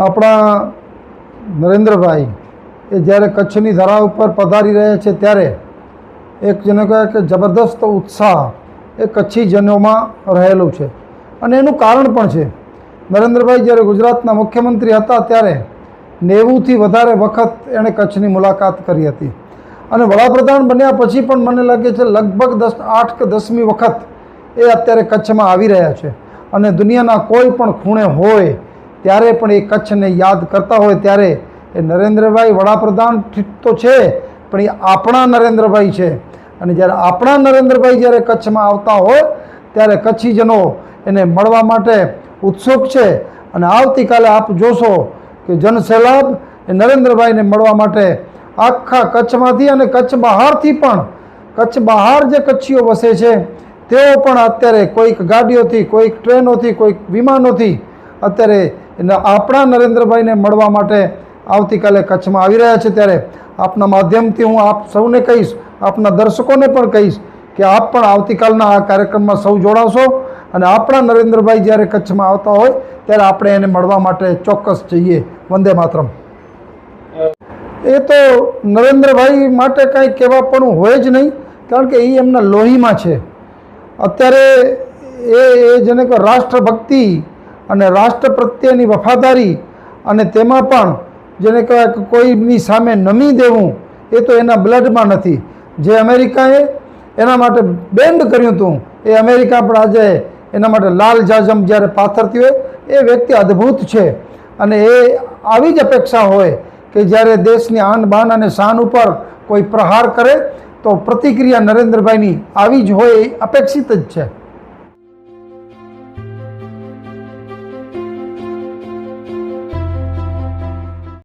આપણા નરેન્દ્રભાઈ એ જ્યારે કચ્છની ધરા ઉપર પધારી રહ્યા છે ત્યારે એક જેને કહેવાય કે જબરદસ્ત ઉત્સાહ એ કચ્છી જનોમાં રહેલું છે. અને એનું કારણ પણ છે. નરેન્દ્રભાઈ જ્યારે ગુજરાતના મુખ્યમંત્રી હતા ત્યારે નેવુંથી વધારે વખત એણે કચ્છની મુલાકાત કરી હતી. અને વડાપ્રધાન બન્યા પછી પણ મને લાગે છે લગભગ દસ, આઠ કે દસમી વખત એ અત્યારે કચ્છમાં આવી રહ્યા છે. અને દુનિયાના કોઈ પણ ખૂણે હોય ત્યારે પણ એ કચ્છને યાદ કરતા હોય ત્યારે એ નરેન્દ્રભાઈ વડાપ્રધાન તો છે, પણ એ આપણા નરેન્દ્રભાઈ છે. અને જ્યારે આપણા નરેન્દ્રભાઈ જ્યારે કચ્છમાં આવતા હોય, ત્યારે કચ્છીજનો એને મળવા માટે ઉત્સુક છે. અને આવતીકાલે આપ જોશો કે જનસેલાબ એ નરેન્દ્રભાઈને મળવા માટે આખા કચ્છમાંથી અને કચ્છ બહારથી પણ, કચ્છ બહાર જે કચ્છીઓ વસે છે, તેઓ પણ અત્યારે કોઈક ગાડીઓથી, કોઈક ટ્રેનોથી, કોઈક વિમાનોથી અત્યારે એના આપણા નરેન્દ્રભાઈને મળવા માટે આવતીકાલે કચ્છમાં આવી રહ્યા છે ત્યારે આપના માધ્યમથી હું આપ સૌને કહીશ, આપના દર્શકોને પણ કહીશ કે આપ પણ આવતીકાલના આ કાર્યક્રમમાં સૌ જોડાશો અને આપણા નરેન્દ્રભાઈ જ્યારે કચ્છમાં આવતા હોય ત્યારે આપણે એને મળવા માટે ચોક્કસ જઈએ. વંદે માતરમ. એ તો નરેન્દ્રભાઈ માટે કાંઈ કહેવા પણ હોય જ નહીં, કારણ કે એ એમના લોહીમાં છે. અત્યારે એ એ જેને કહો રાષ્ટ્રભક્તિ અને રાષ્ટ્ર પ્રત્યેની વફાદારી અને તેમાં પણ જેને કહેવાય કે કોઈની સામે નમી દેવું, એ તો એના બ્લડમાં નથી. જે અમેરિકાએ એના માટે બેન્ડ કર્યું હતું, એ અમેરિકા પણ આજે એના માટે લાલ જાજમ જ્યારે પાથરતી હોય, એ વ્યક્તિ અદ્ભુત છે. અને એ આવી જ અપેક્ષા હોય કે જ્યારે દેશની આન બાન અને શાન ઉપર કોઈ પ્રહાર કરે, તો પ્રતિક્રિયા નરેન્દ્રભાઈની આવી જ હોય એ અપેક્ષિત જ છે.